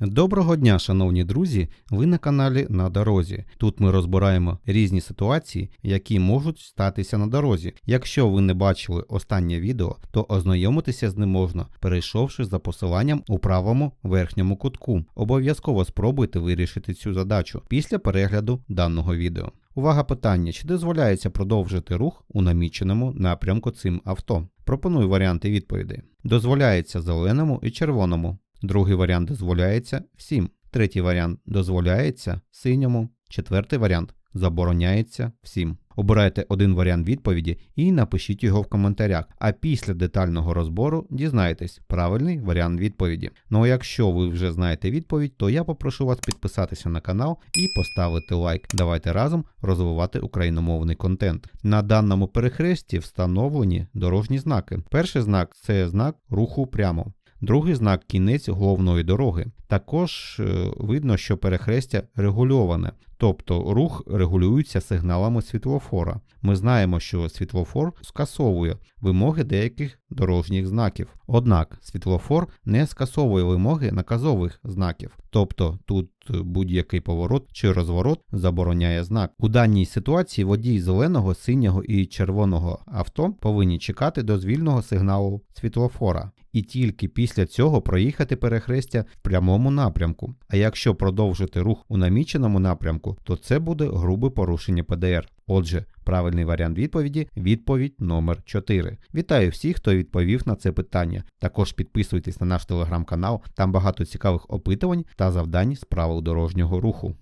Доброго дня, шановні друзі! Ви на каналі На дорозі. Тут ми розбираємо різні ситуації, які можуть статися на дорозі. Якщо ви не бачили останнє відео, то ознайомитися з ним можна, перейшовши за посиланням у правому верхньому кутку. Обов'язково спробуйте вирішити цю задачу після перегляду даного відео. Увага питання: чи дозволяється продовжити рух у наміченому напрямку цим авто? Пропоную варіанти відповідей. Дозволяється зеленому і червоному. Другий варіант дозволяється всім. Третій варіант дозволяється синьому. Четвертий варіант забороняється всім. Обирайте один варіант відповіді і напишіть його в коментарях. А після детального розбору дізнайтесь правильний варіант відповіді. Ну а якщо ви вже знаєте відповідь, то я попрошу вас підписатися на канал і поставити лайк. Давайте разом розвивати україномовний контент. На даному перехресті встановлені дорожні знаки. Перший знак це знак руху прямо. Другий знак кінець головної дороги. Також е, видно, що перехрестя регульоване, тобто рух регулюється сигналами світлофора. Ми знаємо, що світлофор скасовує вимоги деяких дорожніх знаків. Однак світлофор не скасовує вимоги наказових знаків, тобто тут будь-який поворот чи розворот забороняє знак. У даній ситуації водій зеленого, синього і червоного авто повинні чекати дозвільного сигналу світлофора і тільки після цього проїхати перехрестя в прямому напрямку. А якщо продовжити рух у наміченому напрямку, то це буде грубе порушення ПДР. Отже, правильний варіант відповіді відповідь номер 4. Вітаю всіх, хто відповів на це питання. Також підписуйтесь на наш телеграм-канал, там багато цікавих опитувань та завдань з правил дорожнього руху.